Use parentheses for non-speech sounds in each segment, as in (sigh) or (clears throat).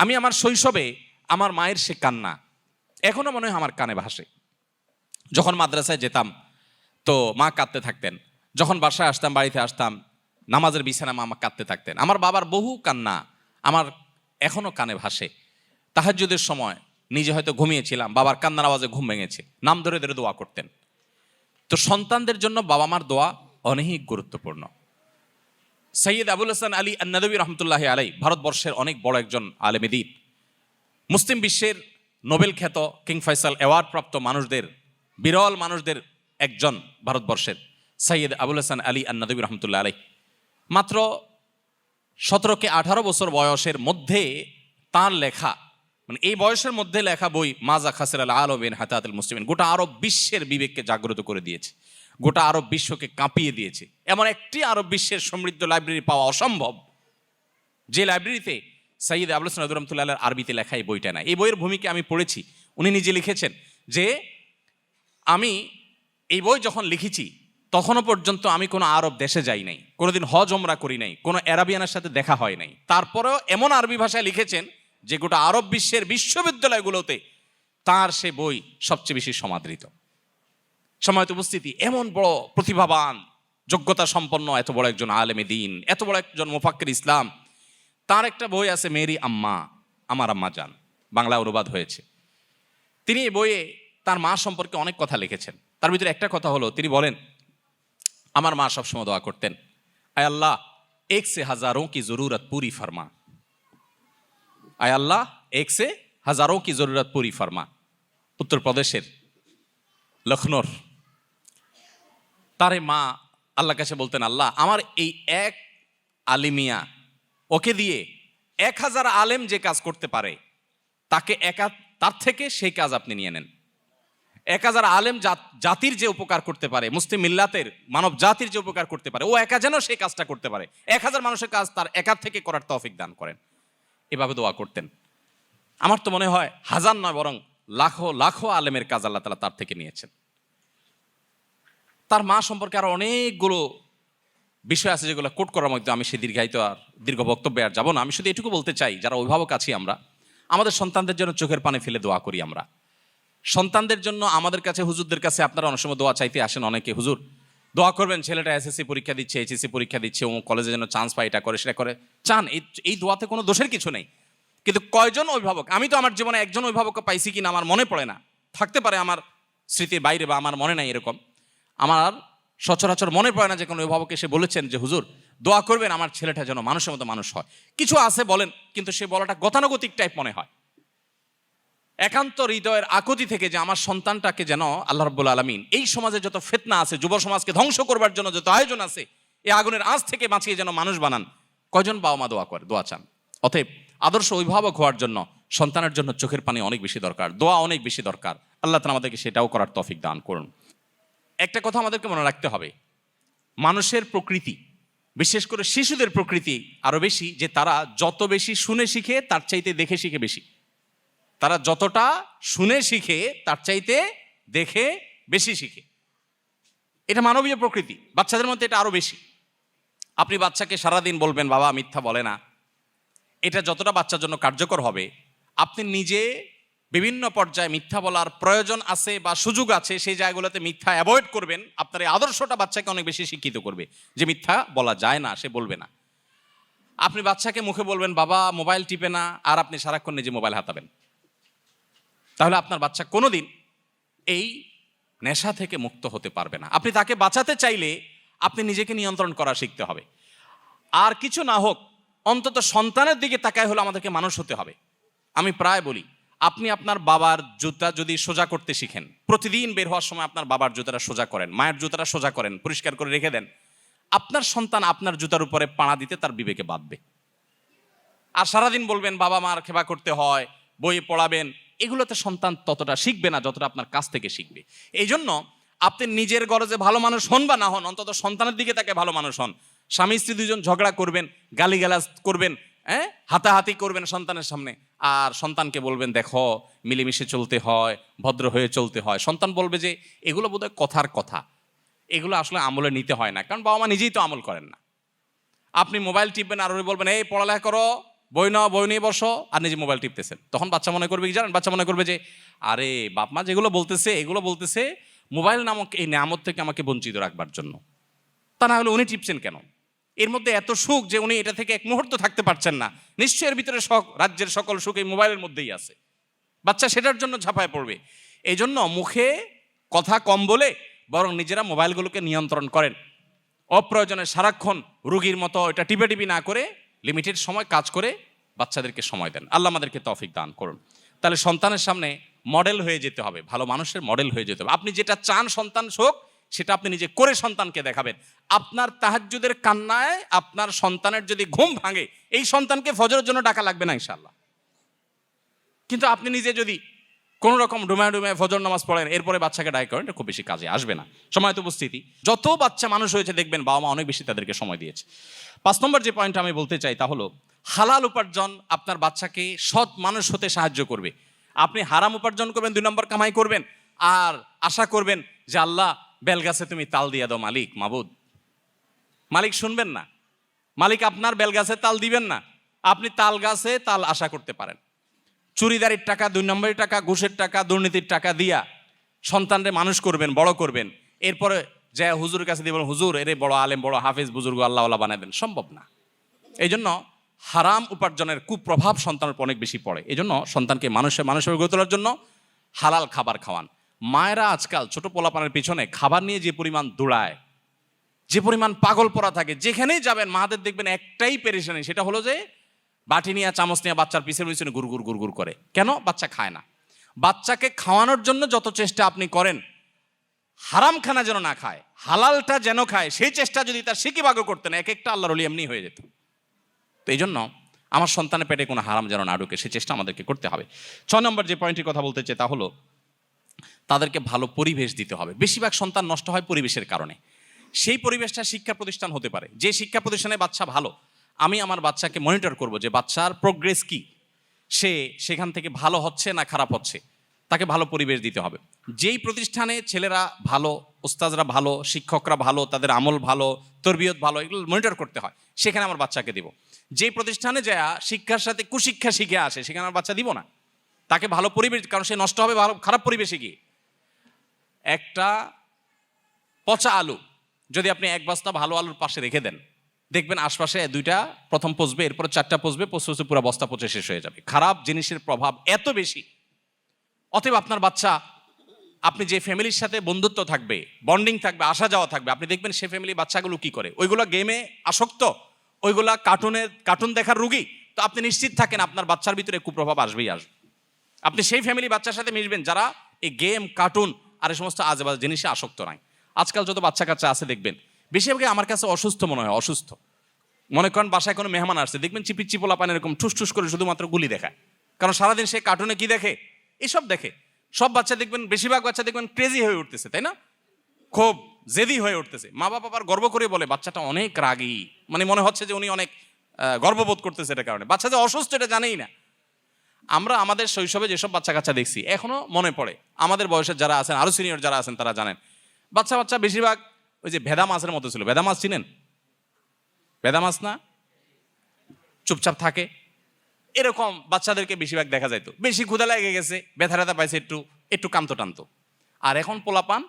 আমি আমার শৈশবে আমার মায়ের সে কান্না। এখনও মনে হয় আমার কানে ভাসে। যখন মাদ্রাসায় যেতাম, তো মা কাঁদতে থাকতেন। যখন বাসায় আসতাম, বাড়িতে আসতাম, নামাজের বিছানা মা আমার কাঁদতে থাকতেন। আমার বাবার বহু কান্না আমার এখনও কানে ভাসে। তাহাজ্জুদের সময় নিজে হয়তো ঘুমিয়েছিলাম, বাবার কান্নার আওয়াজে ঘুম ভেঙেছে, নাম ধরে ধরে দোয়া করতেন। তো সন্তানদের জন্য বাবা মার দোয়া অনেক গুরুত্বপূর্ণ। সৈয়দ আবুল হাসান আলী আন্নাদবী রহমতুল্লাহ আলাই ভারতবর্ষের অনেক বড় একজন আলেমেদিন মুসলিম বিশ্বের নোবেল খ্যাত কিং ফয়সাল অ্যাওয়ার্ড প্রাপ্ত মানুষদের, বিরল মানুষদের একজন ভারতবর্ষের সৈয়দ আবুল হাসান আলী আন্নাদবী রহমতুল্লাহ আলাই। মাত্র সতেরোকে আঠারো বছর বয়সের মধ্যে তার লেখা মানে এই বয়সের মধ্যে লেখা বই মাজা খাসির আল আলমিন হাতাতুল মুসলিমিন গোটা আরব বিশ্বের বিবেককে জাগ্রত করে দিয়েছে। গোটা আরব বিশ্বকে কাঁপিয়ে দিয়েছে। এমন একটি আরব বিশ্বের সমৃদ্ধ লাইব্রেরি পাওয়া অসম্ভব। যে লাইব্রেরিতে সঈদ আবুল হাসান রহমতুল্লাহ আরবিতে লেখা এই বইটা না এই বইয়ের ভূমিকা আমি পড়েছি। উনি নিজে লিখেছেন যে, আমি এই বই যখন লিখেছি, তখনও পর্যন্ত আমি কোনো আরব দেশে যাই নাই। কোনোদিন হজ ওমরা করি নাই। কোনো অ্যারাবিয়ানের সাথে দেখা হয় নাই। তারপরেও এমন আরবি ভাষায় লিখেছেন যে, গোটা আরব বিশ্বের বিশ্ববিদ্যালয়গুলোতে তার সে বই সবচেয়ে বেশি সমাদৃত। সময়ত উপস্থিতি। এমন বড় প্রতিভাবান যোগ্যতা সম্পন্ন এত বড় একজন আলেমে দিন, এত বড় একজন মুফাক্কির ইসলাম। তার একটা বই আছে, মেরি আম্মা, আমার আম্মা যান বাংলা অনুবাদ হয়েছে। তিনি এই বইয়ে তার মা সম্পর্কে অনেক কথা লিখেছেন। তার ভিতরে একটা কথা হলো, তিনি বলেন, আমার মা সবসময় দোয়া করতেন, আয় আল্লাহ এক সে হাজারো কি জরুরত পুরি ফার্মা। আয় আল্লাহ এক সে হাজারো কি জরুরত পুরি ফার্মা। উত্তরপ্রদেশের লখনৌর তারে মা আল্লাহ কাছে বলতেন, আল্লাহ, আমার এই এক আলিমিয়া, ওকে দিয়ে এক হাজার আলেম যে কাজ করতে পারে, তাকে একা তার থেকে সেই কাজ আপনি নিয়ে নেন। এক হাজার আলেম জাতির যে উপকার করতে পারে, মুসলিম মিল্লাতের, মানব জাতির যে উপকার করতে পারে, ও একা যেন সেই কাজটা করতে পারে। এক হাজার মানুষের কাজ তার একার থেকে করার তৌফিক দান করেন। এভাবে দোয়া করতেন। আমার তো মনে হয় হাজার নয়, বরং লাখো লাখো আলেমের কাজ আল্লাহ তালা তার থেকে নিয়েছেন। তার মা সম্পর্কে আরও অনেকগুলো বিষয় আছে যেগুলো কোট করার মধ্যে আমি সে দীর্ঘায়িত আর দীর্ঘ বক্তব্যে আর যাব না। আমি শুধু এটুকু বলতে চাই, যারা অভিভাবক আছি আমরা, আমাদের সন্তানদের জন্য চোখের পানে ফেলে দোয়া করি আমরা। সন্তানদের জন্য আমাদের কাছে, হুজুরদের কাছে আপনারা অনেক সময় দোয়া চাইতে আসেন অনেকে, হুজুর, দোয়া করবেন, ছেলেটা এসএসসি পরীক্ষা দিচ্ছে এইচএসসি পরীক্ষা দিচ্ছে ও কলেজে যেন চান্স পায়, এটা করে, সেটা করে। চান, এই এই দোয়াতে কোনো দোষের কিছু নেই। কিন্তু কয়জন অভিভাবক, আমি তো আমার জীবনে একজন অভিভাবক পাইছি কিনা আমার মনে পড়ে না। থাকতে পারে আমার স্মৃতির বাইরে বা আমার মনে নাই এরকম। আমার সচরাচর মনে পড়ে না যে কোনো অভিভাবক এসে বলেছেন যে, হুজুর, দোয়া করবেন আমার ছেলেটা যেন মানুষের মতো মানুষ হয়। কিছু আছে বলেন, কিন্তু সে বলাটা গতানুগতিক টাইপ মনে হয়। একান্ত হৃদয়ের আকতি থেকে যে আমার সন্তানটাকে যেন আল্লাহ রব্বুল আলমিন এই সমাজে যত ফেতনা আছে, যুব সমাজকে ধ্বংস করবার জন্য যত আয়োজন আছে, এই আগুনের আঁচ থেকে বাঁচিয়ে যেন মানুষ বানান, কয়জন বাবা মা দোয়া করে, দোয়া চান? অতএব আদর্শ অভিভাবক হওয়ার জন্য সন্তানের জন্য চোখের পানি অনেক বেশি দরকার, দোয়া অনেক বেশি দরকার। আল্লাহ তালা আমাদেরকে সেটাও করার তফিক দান করুন। একটা কথা আমাদেরকে মনে রাখতে হবে। মানুষের প্রকৃতি, বিশেষ করে শিশুদের প্রকৃতি আরও বেশি যে তারা যত বেশি শুনে শিখে, তার চাইতে দেখে শিখে বেশি। তারা যতটা শুনে শিখে, তার চাইতে দেখে বেশি শিখে। এটা মানবীয় প্রকৃতি, বাচ্চাদের মধ্যে এটা আরও বেশি। আপনি বাচ্চাকে সারাদিন বলবেন, বাবা, মিথ্যা বলে না। এটা যতটা বাচ্চার জন্য কার্যকর হবে, আপনি নিজে বিভিন্ন পর্যায়ে মিথ্যা বলার প্রয়োজন আছে বা সুযোগ আছে, সেই জায়গাগুলোতে মিথ্যা অ্যাভয়েড করবেন। আপনার এই আদর্শটা বাচ্চাকে অনেক বেশি শিক্ষিত করবে যে মিথ্যা বলা যায় না, সে বলবে না। আপনি বাচ্চাকে মুখে বলবেন, বাবা মোবাইল টিপে না, আর আপনি সারাক্ষণ নিজে মোবাইল হাতাবেন। তাহলে আপনার বাচ্চা কোনোদিন এই নেশা থেকে মুক্ত হতে পারবে না। আপনি তাকে বাঁচাতে চাইলে আপনি নিজেকে নিয়ন্ত্রণ করা শিখতে হবে। আর কিছু না হোক, অন্তত সন্তানের দিকে তাকায় হলে আমাদেরকে মানুষ হতে হবে। আমি প্রায় বলি আপনি আপনার বাবার জুতা যদি সোজা করতে শিখেন, প্রতিদিন বের হওয়ার সময় আপনার বাবার জুতাটা সোজা করেন, মায়ের জুতাটা সোজা করেন, পরিষ্কার করে রেখে দেন, আপনার সন্তান আপনার জুতার উপরে পাড়া দিতে তার বিবেকে বাঁধবে। আর সারাদিন বলবেন, বাবা মার খেবা করতে হয়, বই পড়াবেন। এগুলোতে সন্তান ততটা শিখবে না যতটা আপনার কাছ থেকে শিখবে। এই জন্য আপনি নিজের গরজে ভালো মানুষ হন বা না হন, অন্তত সন্তানের দিকে তাকে ভালো মানুষ হন। স্বামী স্ত্রী দুজন ঝগড়া করবেন, গালিগালাজ করবেন হ্যাঁ? হাতাহাতি করবেন সন্তানের সামনে। আর সন্তানকে বলবেন, দেখো, মিলেমিশে চলতে হয়, ভদ্র হয়ে চলতে হয়। সন্তান বলবে যে, এগুলো বোধহয় কথার কথা। এগুলো আসলে আমলে নিতে হয় না। কারণ বাবা মা নিজেই তো আমল করেন না। আপনি মোবাইল টিপবেন, আর বলবেন, এই, পড়ালেখা করো, বই নাও, বই নিয়ে বসো। আর নিজে মোবাইল টিপতেছেন। তখন বাচ্চা মনে করবে কি জানেন? বাচ্চা মনে করবে যে, আরে বাপ মা যেগুলো বলতেছে, এগুলো বলতেছে, মোবাইল নামক এই নামত থেকে আমাকে বঞ্চিত রাখবার জন্য। তা না হলে উনি টিপছেন কেন? এর মধ্যে এত সুখ যে উনি এটা থেকে এক মুহূর্ত থাকতে পারছেন না। নিশ্চয়ই এর ভিতরে সক রাজ্যের সকল সুখ এই মোবাইলের মধ্যেই আছে। বাচ্চা সেটার জন্য ঝাঁপায় পড়বে। এই জন্য মুখে কথা কম বলে বরং নিজেরা মোবাইলগুলোকে নিয়ন্ত্রণ করেন। অপ্রয়োজনে সারাক্ষণ রুগীর মতো এটা টিপে টিপি না করে লিমিটেড সময় কাজ করে বাচ্চাদেরকে সময় দেন। আল্লাহ আমাদেরকে তফিক দান করুন। তাহলে সন্তানের সামনে মডেল হয়ে যেতে হবে, ভালো মানুষের মডেল হয়ে যেতে হবে। আপনি যেটা চান সন্তান হোক সেটা আপনি নিজে করে সন্তানকে দেখাবেন। আপনার তাহাজ্জুদের কান্নায় আপনার সন্তানের যদি ঘুম ভাঙে, এই সন্তানকে ফজরের জন্য ডাকা লাগবে না ইনশাল্লাহ কিন্তু আপনি নিজে যদি কোনো রকম ডুমায় ডুমায় ফজর নামাজ পড়েন, এরপরে বাচ্চাকে ডাই করেন খুব বেশি কাজে আসবে না। সময় তো উপস্থিতি। যত বাচ্চা মানুষ হয়েছে, দেখবেন বাবা মা অনেক বেশি তাদেরকে সময় দিয়েছে। পাঁচ নম্বর যে পয়েন্ট আমি বলতে চাই তা হলো, হালাল উপার্জন আপনার বাচ্চাকে সৎ মানুষ হতে সাহায্য করবে। আপনি হারাম উপার্জন করবেন, দুই নম্বর কামাই করবেন। আর আশা করবেন যে আল্লাহ বেলগাছে তুমি তাল দিয়া দাও, মালিক, মাবুদ। মালিক শুনবেন না। মালিক আপনার বেলগাছে তাল দিবেন না। আপনি তাল গাছে তাল আশা করতে পারেন। চুরিদারির টাকা, দুই নম্বরের টাকা, ঘুষের টাকা, দুর্নীতির টাকা দিয়া সন্তানরে মানুষ করবেন, বড় করবেন। এরপরে যে হুজুর কাছে দিবেন হুজুর, এরে বড় আলেম, বড় হাফেজ, বুজুর্গ, আল্লাহ আল্লাহ বানায় দেন। সম্ভব না। এই জন্য হারাম উপার্জনের কুপ্রভাব সন্তানের উপর অনেক বেশি পড়ে। এই জন্য সন্তানকে মানুষের মানুষের গড়ে তোলার জন্য হালাল খাবার খাওয়ান। মায়েরা আজকাল ছোট পোলাপানের পিছনে খাবার নিয়ে যে পরিমাণ দৌড়ায়, যে পরিমাণ পাগল পরা থাকে, যেখানেই যাবেন মাদের দেখবেন একটাই পেরেশানি, সেটা হলো যে বাটি নিয়ে, চামচ নিয়ে বাচ্চার পিছনে পিছনে গুড়গুড় গুড়গুড় করে। কেন? বাচ্চা খায় না। বাচ্চাকে খাওয়ানোর জন্য যত চেষ্টা আপনি করেন হারাম খানা যেন না খায়, হালালটা যেন খায়, সেই চেষ্টা যদি তার সিকি বাগো করতেন, এক একটা আল্লাহর অলি এমনি হয়ে যেত। তো এই জন্য আমার সন্তানের পেটে কোনো হারাম যেন না ঢুকে সেই চেষ্টা আমাদেরকে করতে হবে। ছ নম্বর যে পয়েন্টের কথা বলতে চাই তা হলো তাদেরকে ভালো পরিবেশ দিতে হবে। বেশিরভাগ সন্তান নষ্ট হয় পরিবেশের কারণে। সেই পরিবেশটা শিক্ষা প্রতিষ্ঠান হতে পারে। যে শিক্ষা প্রতিষ্ঠানে বাচ্চা ভালো, আমি আমার বাচ্চাকে মনিটর করব যে বাচ্চার প্রোগ্রেস কি। সে সেখান থেকে ভালো হচ্ছে না খারাপ হচ্ছে? তাকে ভালো পরিবেশ দিতে হবে। যেই প্রতিষ্ঠানে ছেলেরা ভালো ওস্তাজরা ভালো, শিক্ষকরা ভালো, তাদের আমল ভালো, তরবিয়ত ভালো, এগুলো মনিটর করতে হয়, সেখানে আমার বাচ্চাকে দিব। যেই প্রতিষ্ঠানে যা শিক্ষার সাথে কুশিক্ষা শিখে আসে, সেখানে আমার বাচ্চা দিব না। তাকে ভালো পরিবেশ, কারণ সে নষ্ট হবে ভালো, খারাপ পরিবেশে গিয়ে। একটা পচা আলু, যদি আপনি এক বস্তা ভালো আলুর পাশে রেখে দেন, দেখবেন আশপাশে দুইটা, প্রথম পচবে, এরপর চারটা পচবে, পচতে পচতে পুরো বস্তা পচে শেষ হয়ে যাবে। খারাপ জিনিসের প্রভাব এত বেশি। অতএব আপনার বাচ্চা, আপনি যে ফ্যামিলির সাথে বন্ধুত্ব থাকবে, বন্ডিং থাকবে, আসা যাওয়া থাকবে, আপনি দেখবেন সে ফ্যামিলি বাচ্চাগুলো কি করে? ওইগুলো গেমে আসক্ত, ওইগুলা কার্টুনের, কার্টুন দেখার রুগী, তো আপনি নিশ্চিত থাকেন আপনার বাচ্চার ভিতরে কুপ্রভাব আসবেই আসবে। আপনি সেই ফ্যামিলি বাচ্চার সাথে মিশবেন, যারা এই গেম, কার্টুন আর এই সমস্ত আজেবাজ জিনিসে আসক্ত নাই। আজকাল যত বাচ্চা কাচ্চা আছে দেখবেন, বেশিরভাগই আমার কাছে অসুস্থ মনে হয়, অসুস্থ। মনে করেন বাসায় কোনো মেহমান আসছে, দেখবেন চিপি চিপোলা পান এরকম ঠুস ঠুস করে শুধুমাত্র গুলি দেখায়। কারণ সারাদিন সে কার্টুনে কি দেখে? এসব দেখে। সব বাচ্চা দেখবেন, বেশিরভাগ বাচ্চা দেখবেন ক্রেজি হয়ে উঠতেছে, তাই না? খুব জেদি হয়ে উঠতেছে। মা বাবা আবার গর্ব করে বলে, বাচ্চাটা অনেক রাগী। মানে মনে হচ্ছে যে উনি অনেক গর্ববোধ করতেছে এটার কারণে। বাচ্চা যে অসুস্থ এটা জানেই না। আমরা আমাদের শৈশবে যেসব বাচ্চা কাচ্চা দেখছি, এখনও মনে পড়ে। আমাদের বয়সের যারা আছেন, আরও সিনিয়র যারা আছেন, তারা জানেন। বাচ্চা বাচ্চা বেশিরভাগ ওই যে ভেদা মাছের মতো ছিল। ভেদা মাছ চিনেন? ভেদা মাছ না? চুপচাপ থাকে। এরকম বাচ্চাদেরকে বেশিরভাগ দেখা যাইত। বেশি ক্ষুদা লেগে গেছে, ব্যথা ব্যথা পাইছে একটু একটু কান্ত টান্ত। আর এখন পোলাপান,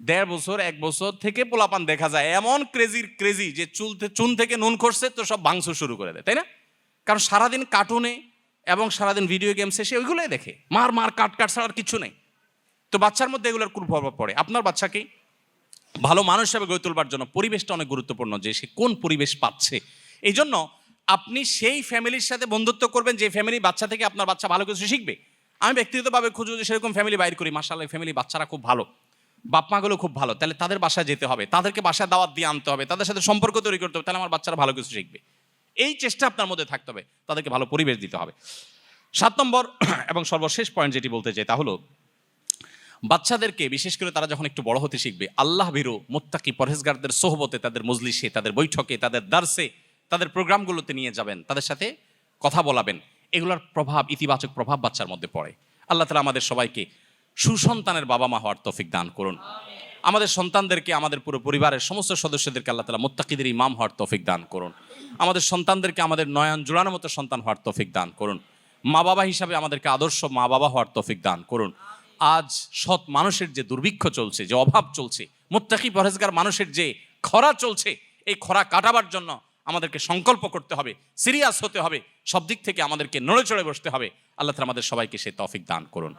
দেড় বছর, এক বছর থেকে পোলাপান দেখা যায়। এমন ক্রেজির ক্রেজি যে চুল চুন থেকে নুন খসছে, তো সব ভাঙচ শুরু করে দেয়, তাই না? কারণ সারাদিন কার্টুনে সারাদিন ভিডিও গেম শেষে ওইগুলোই দেখে। মার মার, কাট কাট ছাড়া আর কিছু নেই। তো বাচ্চার মধ্যে এগুলোর কুপ্রভাব পড়ে। আপনার বাচ্চাকে ভালো মানুষ হিসাবে গড়ে তোলবার জন্য পরিবেশটা অনেক গুরুত্বপূর্ণ যে সে কোন পরিবেশ পাচ্ছে। এই জন্য আপনি সেই ফ্যামিলির সাথে বন্ধুত্ব করবেন, যে ফ্যামিলি বাচ্চা থেকে আপনার বাচ্চা ভালো কিছু শিখবে। আমি ব্যক্তিগতভাবে খুঁজো যে সেরকম ফ্যামিলি বাইর করি। মাসাল্লাহ ফ্যামিলি বাচ্চারা খুব ভালো। বাপ মাগুলো খুব ভালো। তাহলে তাদের বাসায় যেতে হবে। তাদেরকে বাসায় দাওয়াত দিয়ে আনতে হবে। তাদের সাথে সম্পর্ক তৈরি করতে হবে। তাহলে আমার বাচ্চারা ভালো কিছু শিখবে। এই চেষ্টা আপনার মধ্যে থাকতে হবে। তাদেরকে ভালো পরিবেশ দিতে হবে। সাত নম্বর (clears throat) এবং সর্বশেষ পয়েন্ট যেটি বলতে চাই তা হলো, বাচ্চাদেরকে, বিশেষ করে তারা যখন একটু বড় হতে শিখবে, আল্লাহ ভীরু মোত্তাকি পরহেজগারদের সোহবতে, তাদের মজলিসে, তাদের বৈঠকে, তাদের দার্সে, তাদের প্রোগ্রামগুলোতে নিয়ে যাবেন, তাদের সাথে কথা বলাবেন। এগুলোর প্রভাব, ইতিবাচক প্রভাব বাচ্চার মধ্যে পড়ে। আল্লাহ তালা আমাদের সবাইকে সুসন্তানের বাবা মা হওয়ার তৌফিক দান করুন। আমাদের সন্তানদেরকে, আমাদের পুরো পরিবারের সমস্ত সদস্যদেরকে আল্লাহ তালা মোত্তাকিদের ইমাম হওয়ার তৌফিক দান করুন। আমাদের সন্তানদেরকে আমাদের নয়ন জোড়ানোর মতো সন্তান হওয়ার তৌফিক দান করুন। মা বাবা হিসাবে আমাদেরকে আদর্শ মা বাবা হওয়ার তৌফিক দান করুন। আজ সৎ মানুষের যে দুর্ভিক্ষ চলছে, যে অভাব চলছে, মোত্তাকি পরেজগার মানুষের যে খরা চলছে, এই খরা কাটাবার জন্য আমাদেরকে সংকল্প করতে হবে, সিরিয়াস হতে হবে, সব দিক থেকে আমাদেরকে নড়ে চড়ে বসতে হবে। আল্লাহ আমাদের সবাইকে সে তৌফিক দান করুন।